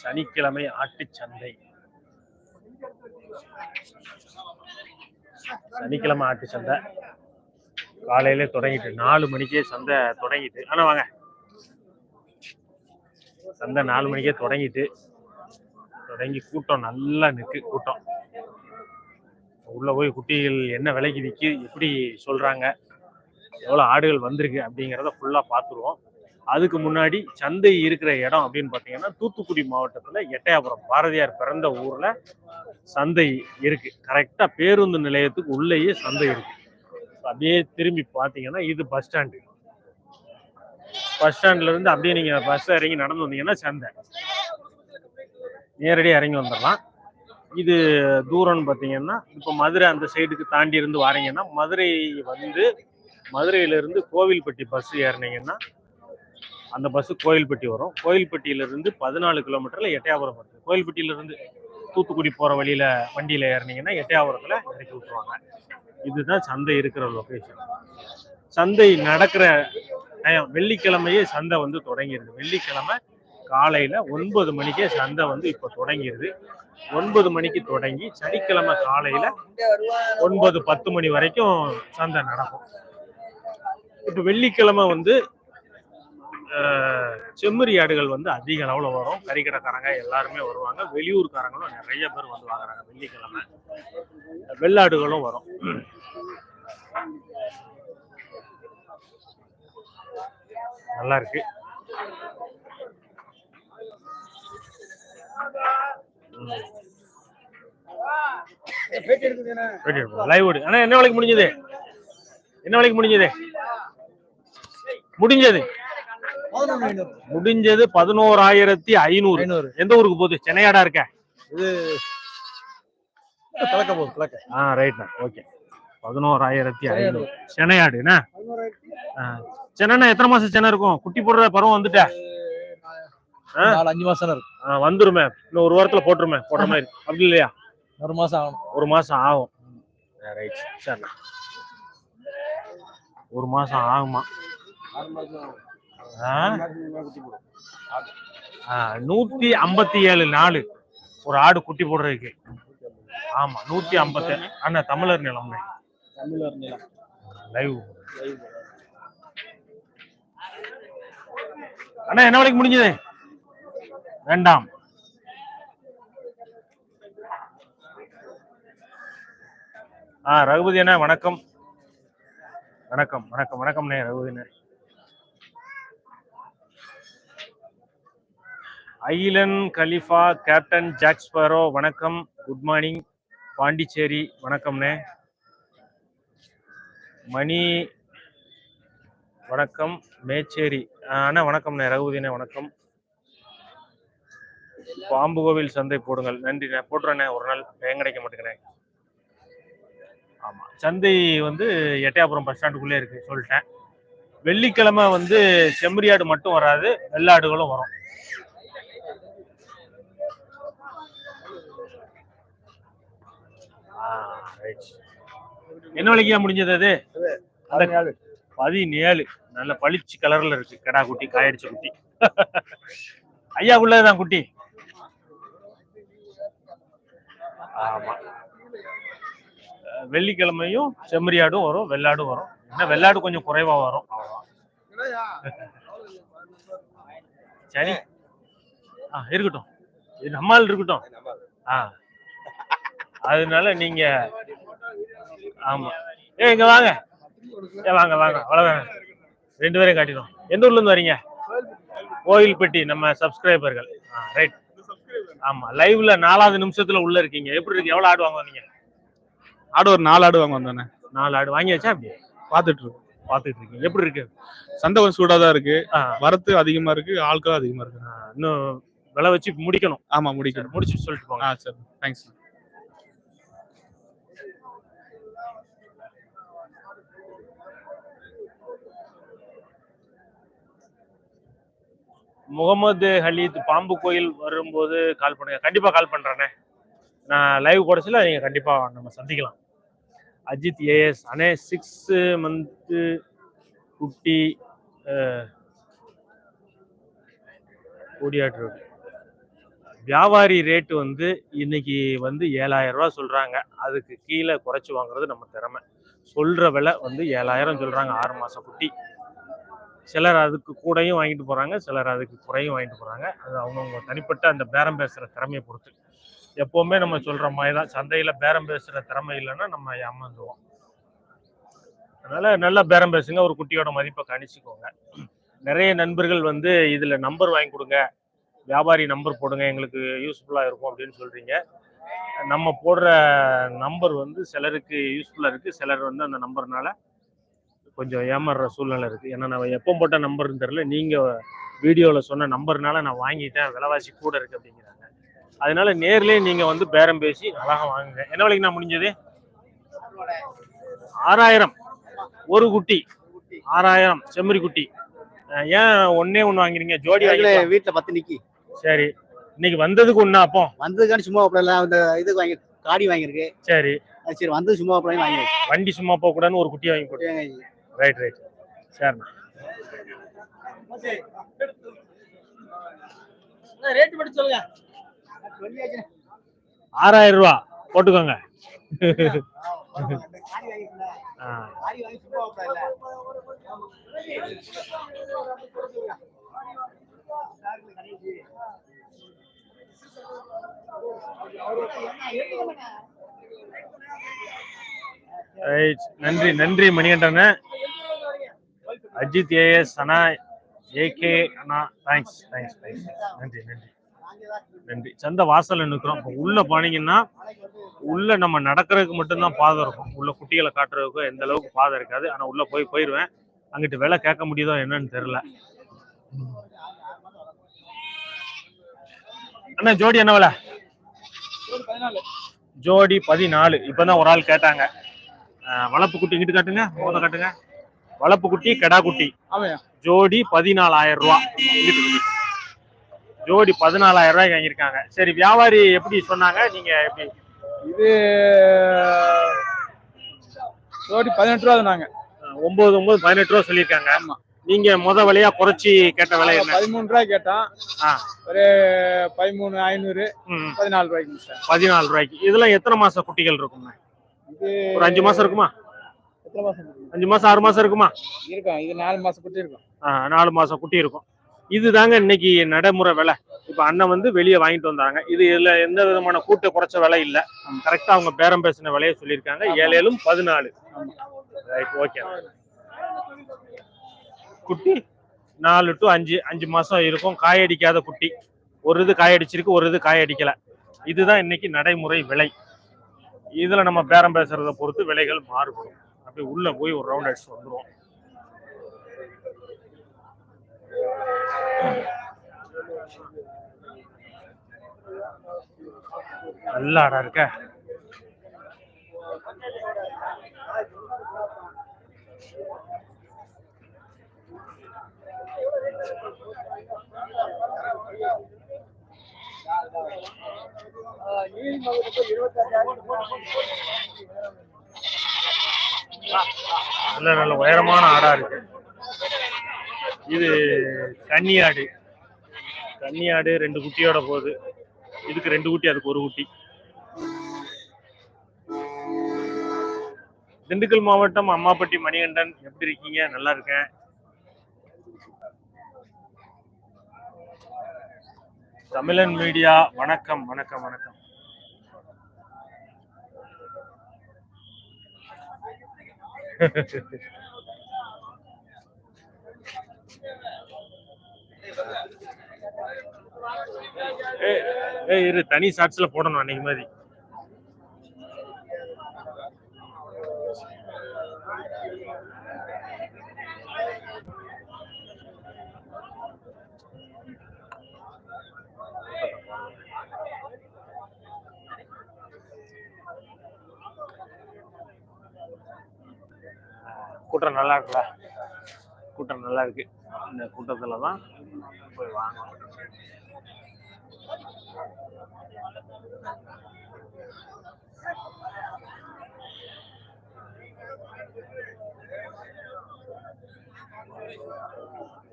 சனிக்கிழமை ஆட்டுச்சந்தை சனிக்கிழமை ஆட்டு சந்தை. காலையில தொடங்கிட்டு நாலு மணிக்கே சந்தை தொடங்கிட்டு ஆனா வாங்க. சந்தை நாலு மணிக்கே தொடங்கிட்டு தொடங்கி கூட்டம் நல்லா நிற்கு கூட்டம். உள்ள போய் குட்டிகள் என்ன விலைக்கு விற்கி எப்படி சொல்றாங்க எவ்வளோ ஆடுகள் வந்திருக்கு அப்படிங்கிறத ஃபுல்லாக பார்த்துருவோம். அதுக்கு முன்னாடி சந்தை இருக்கிற இடம் அப்படின்னு பார்த்தீங்கன்னா தூத்துக்குடி மாவட்டத்தில் எட்டயபுரம். பாரதியார் பிறந்த ஊரில் சந்தை இருக்கு. கரெக்டாக பேருந்து நிலையத்துக்கு உள்ளேயே சந்தை இருக்கு. அப்படியே திரும்பி பார்த்தீங்கன்னா இது பஸ் ஸ்டாண்டு பஸ் ஸ்டாண்ட்ல இருந்து அப்படியே நீங்கள் பஸ் இறங்கி நடந்து வந்தீங்கன்னா சந்தை. நேரடியாக இறங்கி வந்துடலாம் இது தூரம்னு பார்த்தீங்கன்னா இப்போ மதுரை அந்த சைடுக்கு தாண்டி இருந்து வாரீங்கன்னா மதுரை வந்து மதுரையிலிருந்து கோவில்பட்டி பஸ் ஏறினீங்கன்னா அந்த பஸ் கோயில்பட்டி வரும். கோயில்பட்டியிலிருந்து பதினாலு கிலோமீட்டரில் எட்டையாபுரம் வருது. கோயில்பட்டியிலிருந்து தூத்துக்குடி போகிற வழியில் வண்டியில் ஏறினீங்கன்னா எட்டையாபுரத்தில் இறக்கி விட்டுருவாங்க. இதுதான் சந்தை இருக்கிற லொக்கேஷன் சந்தை நடக்கிற டைம் வெள்ளிக்கிழமையே சந்தை வந்து தொடங்கிடுது வெள்ளிக்கிழமை காலையில் ஒன்பது மணிக்கே சந்தை வந்து இப்போ தொடங்கிடுது ஒன்பது மணிக்கு தொடங்கி சனிக்கிழமை காலையில் ஒன்பது பத்து மணி வரைக்கும் சந்தை நடக்கும். இப்போ வெள்ளிக்கிழமை வந்து செம்மறி ஆடுகள் வந்து அதிக அளவில் வரும். கறிக்கடைக்காரங்க எல்லாருமே வருவாங்க. வெளியூர்காரங்களும் நிறைய பேர் வந்து வாங்குறாங்க. வெள்ளிக்கிழமை. வெள்ளாடுகளும் வரும். நல்லா இருக்கு. லைவ் ஆனா என்ன வேலைக்கு முடிஞ்சது? என்ன வேலைக்கு முடிஞ்சது? முடிஞ்சது. முடிஞ்சது பதினோராயிரத்தி ஐநூறு. எந்த ஊருக்கு போகுது? சென்னையாடா இருக்க? கலக்க போகுது கலக்க ஆ ரைட்ண்ணா ஓகே பதினோராயிரத்தி ஐநூறு. சென்னையாடு என்ன சென்னைனா எத்தனை மாசம் சென்னை இருக்கும்? குட்டி போடுற பருவம் வந்துட்ட? அஞ்சு மாசம் இருக்கு ஆ, வந்துருமே. இன்னும் ஒரு வாரத்துல போட்டுருமே. போடுற மாதிரி. அப்படி இல்லையா? ஒரு மாசம் ஆகணும். ஒரு மாசம் ஆகும். ரைட் சரி ஒரு மாசம் ஆகுமா. நூத்தி ஐம்பத்தி ஏழு நாள் ஒரு ஆடு குட்டி போடுறதுக்கு. ஆமா நூத்தி ஐம்பத்தி அண்ணா தமிழர் நிலம்னே தமிழர் நிலம். லைவ். அண்ணா என்ன வேலைக்கு முடிஞ்சது? வேண்டாம். ஆ ரகுபதி அண்ணா வணக்கம். வணக்கம் வணக்கம் வணக்கம்ண்ணே ரகுபதிண்ணே ஐலன் கலிஃபா கேப்டன் ஜாக் ஸ்பரோ வணக்கம். குட் மார்னிங் பாண்டிச்சேரி வணக்கம்ண்ணே. மணி வணக்கம். மேச்சேரி. அண்ணா வணக்கம்ண்ணே. ரகுபதிண்ணே வணக்கம். பாம்பு கோவில் சந்தை போடுங்கள். நன்றிண்ணே. போட்டுறேண்ணே ஒரு நாள். ஏன் கிடைக்க மாட்டேங்கிறேன் ஆமாம் சந்தை வந்து எட்டையாபுரம் பஸ் ஸ்டாண்டுக்குள்ளே இருக்குது சொல்லிட்டேன். வெள்ளிக்கிழமை வந்து செம்மறியாடு மட்டும் வராது. வெள்ளாடுகளும் வரும் ஆ, right. என்ன விலைக்கு முடிஞ்சது அது? பதினேழு. நல்ல பளிச்சு கலர்ல இருக்கு. கடா குட்டி காயடிச்ச குட்டி. ஐயா உள்ளதுதான் குட்டி. ஆமா. வெள்ளிக்கிழமையும் செம்மறியாடும் வரும் வெள்ளாடும் வரும். என்ன வெள்ளாடு கொஞ்சம் குறைவா வரும். சரி. ஆ இருக்கட்டும். இது நம்மால் இருக்கட்டும். ஆ. அதனால நீங்க ஆமா. ஏ இங்க வாங்க. ஏ வாங்க வாங்க. அவ்வளவுதாங்க ரெண்டு பேரையும் காட்டிடும் எந்த ஊர்ல இருந்து வரீங்க? கோயில்பட்டி நம்ம சப்ஸ்கிரைபர்கள் ரைட் ஆமா லைவ்ல நாலாவது நிமிஷத்துல உள்ள இருக்கீங்க. எப்படி இருக்கு? எவ்வளவு ஆடு வாங்க வந்தீங்க ஆடு ஒரு நாலு ஆடு வாங்க வந்தானே நாலு ஆடு வாங்கியாச்சா அப்படி பாத்துட்டு இருக்கோம். பாத்துட்டு இருக்கீங்க. எப்படி இருக்கு? சந்தை கொஞ்சம் சூடா தான் இருக்கு. வரத்து அதிகமா இருக்கு. ஆட்களும் அதிகமா இருக்கு. இன்னும் விலை வச்சு முடிக்கணும். ஆமா முடிக்கணும். முடிச்சுட்டு சொல்லிட்டு போங்க. ஆ சரி. தேங்க்ஸ் முகமது ஹலீத் பாம்பு கோயில் வரும்போது கால் பண்ணுங்க. கண்டிப்பாக கால் பண்ணுறேண்ணே நான் லைவ் குறைச்சல நீங்கள் கண்டிப்பாக நம்ம சந்திக்கலாம். அஜித் ஏஎஸ் அண்ணே சிக்ஸ் மந்த்து குட்டி கோடியாட் வியாபாரி ரேட்டு வந்து இன்னைக்கு வந்து ஏழாயிரம் ரூபா சொல்கிறாங்க அதுக்கு கீழே குறைச்சி வாங்குறது நம்ம திறமை. சொல்கிற விலை வந்து ஏழாயிரம் சொல்கிறாங்க ஆறு மாதம் குட்டி. சிலர் அதுக்கு கூடயும் வாங்கிட்டு போகிறாங்க சிலர் அதுக்கு குறையும் வாங்கிட்டு போகிறாங்க அது அவங்கவுங்க தனிப்பட்ட அந்த பேரம் பேசுகிற திறமையை பொறுத்து. எப்போவுமே நம்ம சொல்கிற மாதிரி தான். சந்தையில் பேரம் பேசுகிற திறமை இல்லைன்னா நம்ம ஏமாந்துருவோம். அதனால் நல்லா பேரம் பேசுங்க. ஒரு குட்டியோட மதிப்பை கணிச்சுக்கோங்க. நிறைய நண்பர்கள் வந்து இதில் நம்பர் வாங்கி கொடுங்க. வியாபாரி நம்பர் போடுங்க. எங்களுக்கு யூஸ்ஃபுல்லாக இருக்கும் அப்படின்னு சொல்கிறீங்க நம்ம போடுற நம்பர் வந்து சிலருக்கு யூஸ்ஃபுல்லாக இருக்குது சிலர் வந்து அந்த நம்பர்னால கொஞ்சம் ஏமாறுற சூழ்நிலை இருக்கு. ஏன்னா நான் எப்போ போட்ட நம்பர்னு தெரியல. நீங்க வீடியோல சொன்ன நம்பர்னால நான் வாங்கிட்டேன். விலைவாசி கூட இருக்கு அப்படிங்கிறாங்க. அதனால நேர்லயே நீங்க வந்து பேரம் பேசி அழகா வாங்குங்க. என்ன விலைக்கு நான் முடிஞ்சது? ஆறாயிரம். ஒரு குட்டி. ஆறாயிரம். செம்மறி குட்டி. ஏன் ஒண்ணே ஒண்ணு வாங்குறீங்க? ஜோடி. வீட்டுல பத்து நிக்கி. சரி. இன்னைக்கு வந்ததுக்கு ஒண்ணு அப்போ? வந்ததுக்காண்டி சும்மா இந்த இதுக்கு வாங்கி காடி வாங்கியிருக்கு. சரி. சரி வந்தது சும்மா வாங்கி வண்டி சும்மா போக கூடாதுன்னு ஒரு குட்டி வாங்கி போட்டு. ரைட் ரைட் சரிண்ணா ரேட் மட்டும் சொல்லுங்க. ஆறாயிரம் ரூபா போட்டுக்கோங்க. ஆ, ரைட் நன்றி நன்றி மணிகண்டன. அஜித் ஏஎஸ் அண்ணா ஏகே அண்ணா தேங்க்ஸ் தேங்க்ஸ் தேங்க்ஸ் நன்றி நன்றி. நன்றி. சந்தை வாசல்ல நிற்கிறோம் இப்போ உள்ள போனீங்கன்னா உள்ள நம்ம நடக்கிறதுக்கு மட்டும்தான் பாதை இருக்கும். உள்ள குட்டிகளை காட்டுறதுக்கு எந்த அளவுக்கு பாதை இருக்காது. ஆனா உள்ள போய் போயிருவேன். அங்கிட்டு விலை கேட்க முடியுதோ என்னன்னு தெரியல. அண்ணா ஜோடி என்ன விலை? ஜோடி பதினாலு. இப்பதான் ஒரு ஆள் கேட்டாங்க. அஹ், வளர்ப்பு குட்டி இங்கிட்டு காட்டுங்க முகத்தை காட்டுங்க. வளர்ப்பு குட்டி கெடா குட்டி. ஜோடி பதினாலாயிரம் ரூபா. ஜோடி பதினாலாயிரம் ரூபாய்க்கு வாங்கியிருக்காங்க. சரி வியாபாரி எப்படி சொன்னாங்க? நீங்க எப்படி? இது ஜோடி பதினெட்டு ரூபா நாங்க அஹ், ஒன்பது ஒன்பது பதினெட்டு ரூபா சொல்லியிருக்காங்க. ஆமா. நீங்க முத விலையா குறைச்சி கேட்ட விலை என்ன? பதிமூணு ரூபாய் கேட்டான். ஒரு பதிமூணு ஐநூறு பதினாலு ரூபாய்க்கு. பதினாலு ரூபாய்க்கு. இதெல்லாம் எத்தனை மாசம் குட்டிகள் இருக்குங்க? ஒரு அஞ்சு மாசம் இருக்குமா? அஞ்சு மாசம் ஆறு மாசம் இருக்குமா? இருக்கும் இது நாலு மாசம் குட்டி இருக்கும். ஆ, நாலு மாசம் குட்டி இருக்கும். இதுதாங்க இன்னைக்கு நடைமுறை விலை. இப்ப அண்ணன் வந்து வெளியே வாங்கிட்டு வந்தாங்க. இது இதுல எந்த விதமான கூட்ட குறைச்ச விலை இல்ல. கரெக்டா அவங்க பேரம் பேசின விலையை சொல்லியிருக்காங்க. ஏழு ஏழும் பதினாலு. Right okay. குட்டி நாலு டு அஞ்சு அஞ்சு மாசம் இருக்கும். காயடிக்காத குட்டி. ஒரு இது காயடிச்சிருக்கு ஒரு இது காயடிக்கல. இதுதான் இன்னைக்கு நடைமுறை விலை. இதில் நம்ம பேரம் பேசுகிறத பொறுத்து விலைகள் மாறுபடும். அப்படி உள்ளே போய் ஒரு ரவுண்ட் அடிச்சு வந்துடும் நல்லா அடா இருக்க. நல்ல நல்ல உயரமான ஆடா இருக்கு. இது கன்னியாடு கன்னியாடு ரெண்டு குட்டியோட போகுது. இதுக்கு ரெண்டு குட்டி அதுக்கு ஒரு குட்டி. திண்டுக்கல் மாவட்டம் அம்மாப்பட்டி மணிகண்டன். எப்படி இருக்கீங்க? நல்லா இருக்கேன். தமிழன் மீடியா வணக்கம் வணக்கம் வணக்கம். ஏய், ஏய் இரு தனி ஷார்ட்ஸ்ல போடணும் அன்னைக்கு மாதிரி. கூட்டம் நல்லா இருக்குல்ல? கூட்டம் நல்லா இருக்கு. இந்த கூட்டத்துல தான் போய் வாங்கணும்.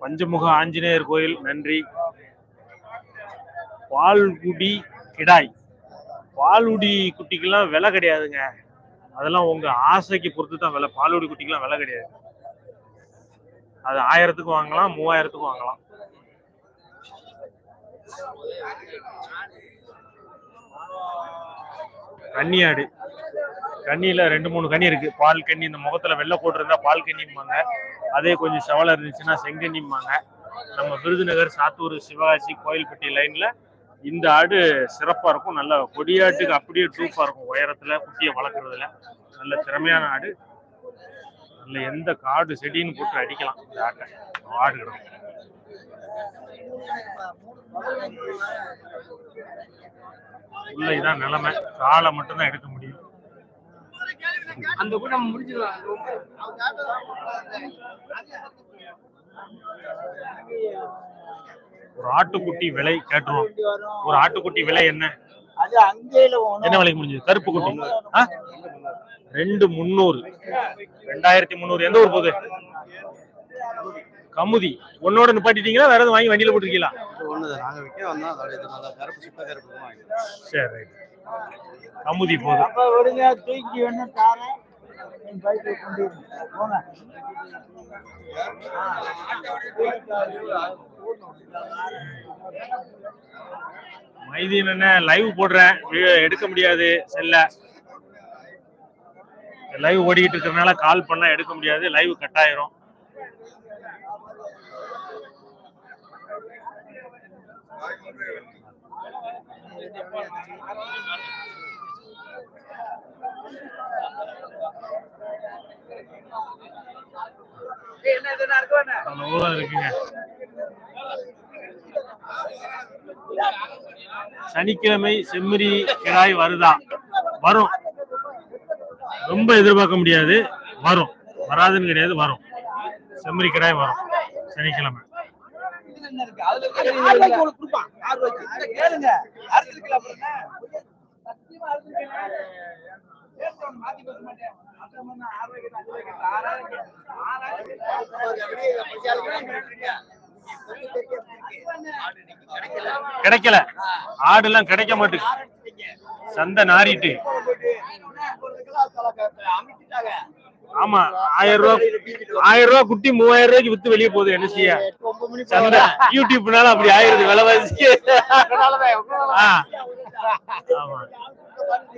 பஞ்சமுக ஆஞ்சநேயர் கோயில் நன்றி. பால்குடி கிடாய். பால்குடி குட்டிக்கெல்லாம் விலை கிடையாதுங்க. அதெல்லாம் உங்க ஆசைக்கு பொறுத்து தான் விலை. பால்குடி குட்டிக்கெல்லாம் விலை கிடையாது. அது ஆயிரத்துக்கு வாங்கலாம் மூவாயிரத்துக்கு வாங்கலாம். கன்னியாடு கண்ணியில ரெண்டு மூணு கண்ணி இருக்கு. பால் கண்ணி இந்த முகத்துல வெள்ளை போட்டிருந்தா பால் கண்ணிம்பாங்க அதே கொஞ்சம் செவலை இருந்துச்சுன்னா செங்கண்ணிம்பாங்க நம்ம விருதுநகர் சாத்தூர் சிவகாசி கோயில்பட்டி லைன்ல இந்த ஆடு சிறப்பாக இருக்கும். நல்ல கொடியாட்டுக்கு அப்படியே டூப்பா இருக்கும். உயரத்துல குட்டியை வளர்க்குறதுல. நல்ல திறமையான ஆடு. நல்ல எந்த காடு செடின்னு போட்டு அடிக்கலாம். இந்த ஆட்டை. ஆடு கிடக்கும். உள்ள இதான் நிலைமை. காலை மட்டும்தான் எடுக்க முடியும். அந்த கூட நம்ம முடிச்சிடலாம் ஒரு ஆட்டுக்குட்டி விலை கேட்டுருவோம். ஒரு ஆட்டுக்குட்டி விலை என்ன? என்ன விலைக்கு முடிஞ்சது? கருப்பு குட்டி? ரெண்டு முந்நூறு. ரெண்டாயிரத்தி முந்நூறு. எந்த ஊர் போகுது? கமுதி. உன்னோட நிப்பாட்டிட்டீங்களா? வேற எதுவும் வாங்கி வண்டியில போட்டுருக்கீங்களா. சரி. கமுதி கொண்டு போங்க. மைதீன் என்ன லைவ் போடுறேன். எடுக்க முடியாது. செல்ல. லைவ் ஓடிக்கிட்டு இருக்கிறதுனால கால் பண்ணா எடுக்க முடியாது. லைவ் கட் ஆயிரும் இருக்குங்க. சனிக்கிழமை செம்மறி கிடாய் வருதா வரும் ரொம்ப எதிர்பார்க்க முடியாது வரும் வராதுன்னு கிடையாது வரும் செம்மறி கிடாய் வரும் சனிக்கிழமை கிடைக்கல. ஆடுலாம் கிடைக்க மாட்டேங்குது சந்தை நாரிட்டு ஆமா ஆயிரம் ரூபா ஆயிரம் ரூபா குட்டி மூவாயிரம் ரூபாய்க்கு வித்து வெளியே போகுது என்ன செய்ய? சந்தை. யூடியூப்னால அப்படி ஆயிருது விலைவாசி ஆ.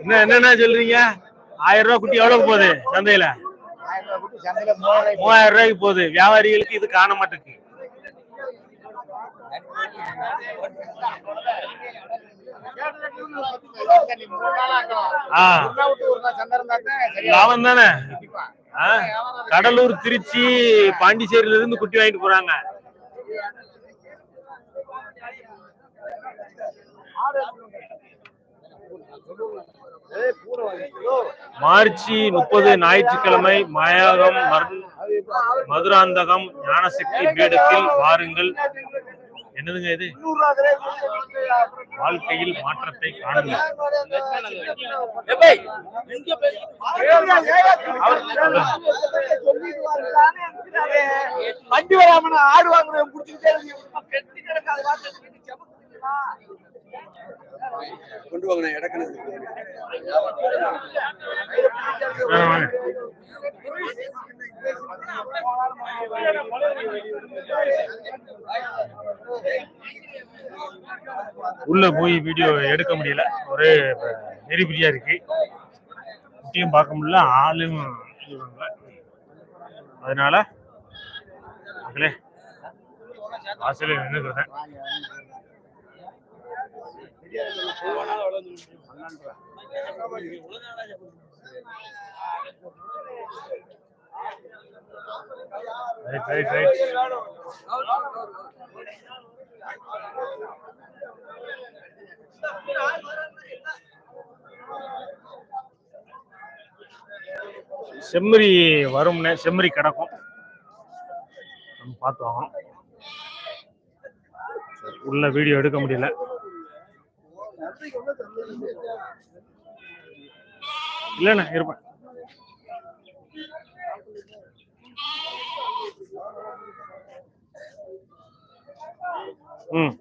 என்ன என்னென்ன சொல்றீங்க? ஆயிரம் ரூபாய் குட்டி எவ்வளவு போகுது சந்தையில? மூவாயிரம் ரூபாய்க்கு போகுது. வியாபாரிகளுக்கு இது காண மாட்டேங்குது. லாபம் தானே? கடலூர் திருச்சி பாண்டிச்சேரியில இருந்து குட்டி வாங்கிட்டு போறாங்க. மார்ச் முப்பது ஞாயிற்றுக்கிழமை மயாகம் மதுராந்தகம் ஞானசக்தி பீடத்தில் வாருங்கள். என்னதுங்க இது? வாழ்க்கையில் மாற்றத்தை காணுங்கள். வண்டி வராம ஆடு வாங்குறேன் கொண்டு வாங்க நான் இடக்கணும் உள்ள போய் வீடியோ எடுக்க முடியல. ஒரே நெறிபிரியா இருக்கு. குட்டியும் பார்க்க முடியல ஆளும் அதனால மக்களே வாசலே நின்றுக்கிறேன் ரைட் ரைட் ரைட் செம்மறி வரும்னே செம்மறி கிடக்கும். நம்ம பார்த்து வாங்கணும். உள்ள வீடியோ எடுக்க முடியல. இல்லண்ணா இருப்பேன். ம்.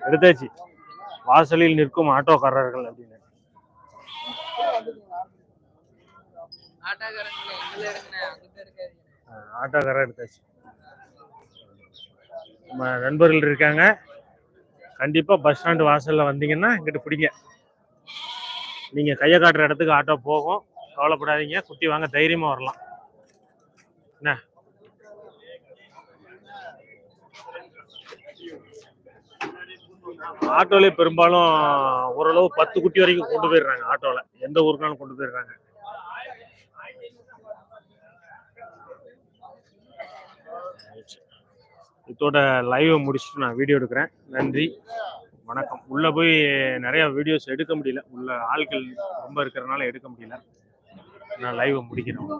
எடுத்தாச்சு. வாசலில் நிற்கும் ஆட்டோக்காரர்கள் அப்படின்னு. ஆட்டோக்காரர் எடுத்தாச்சு. நம்ம நண்பர்கள் இருக்காங்க. கண்டிப்பாக பஸ் ஸ்டாண்டு வாசலில் வந்தீங்கன்னா இங்கிட்டு பிடிங்க. நீங்கள் கையை காட்டுற இடத்துக்கு ஆட்டோ போகும். கவலைப்படாதீங்க. குட்டி வாங்க தைரியமாக வரலாம். என்ன? ஆட்டோலேயே பெரும்பாலும் ஓரளவு பத்து குட்டி வரைக்கும் கொண்டு போயிடுறாங்க ஆட்டோவில் எந்த ஊருக்குனாலும் கொண்டு போயிடுறாங்க. இதோட லைவை முடிச்சுட்டு நான் வீடியோ எடுக்கிறேன். நன்றி. வணக்கம். உள்ள போய் நிறைய வீடியோஸ் எடுக்க முடியல. உள்ள ஆள்கள் ரொம்ப இருக்கிறனால எடுக்க முடியல. நான் லைவை முடிக்கிறேன்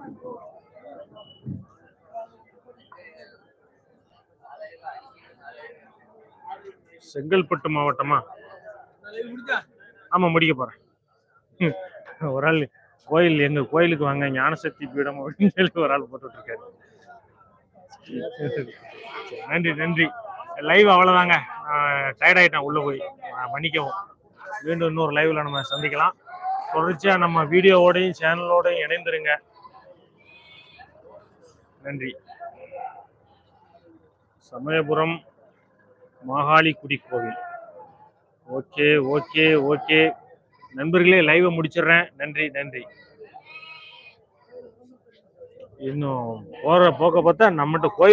செங்கல்பட்டு மாவட்டமா? ஆமா முடிக்க போறேன். ஒரு ஆள் கோயில் எங்க கோயிலுக்கு வாங்க ஞானசக்தி பீடம் அப்படின்னு சொல்லி ஒரு ஆள் போட்டுட்டு இருக்காரு. நன்றி நன்றி. லைவ் அவ்வளவுதாங்க. டயர்ட் ஆயிட்டேன் உள்ள போய். மன்னிக்கவும். மீண்டும் இன்னொரு லைவ்ல நம்ம சந்திக்கலாம். தொடர்ச்சியா நம்ம வீடியோவோடையும் சேனலோடையும் இணைந்துருங்க. நன்றி. சமயபுரம் மாகாளிக்குடி கோவில். ஓகே ஓகே ஓகே நண்பர்களே லைவை முடிச்சிடுறேன். நன்றி நன்றி. இன்னும் போற போக்க பார்த்தா நம்மகிட்ட கோயில்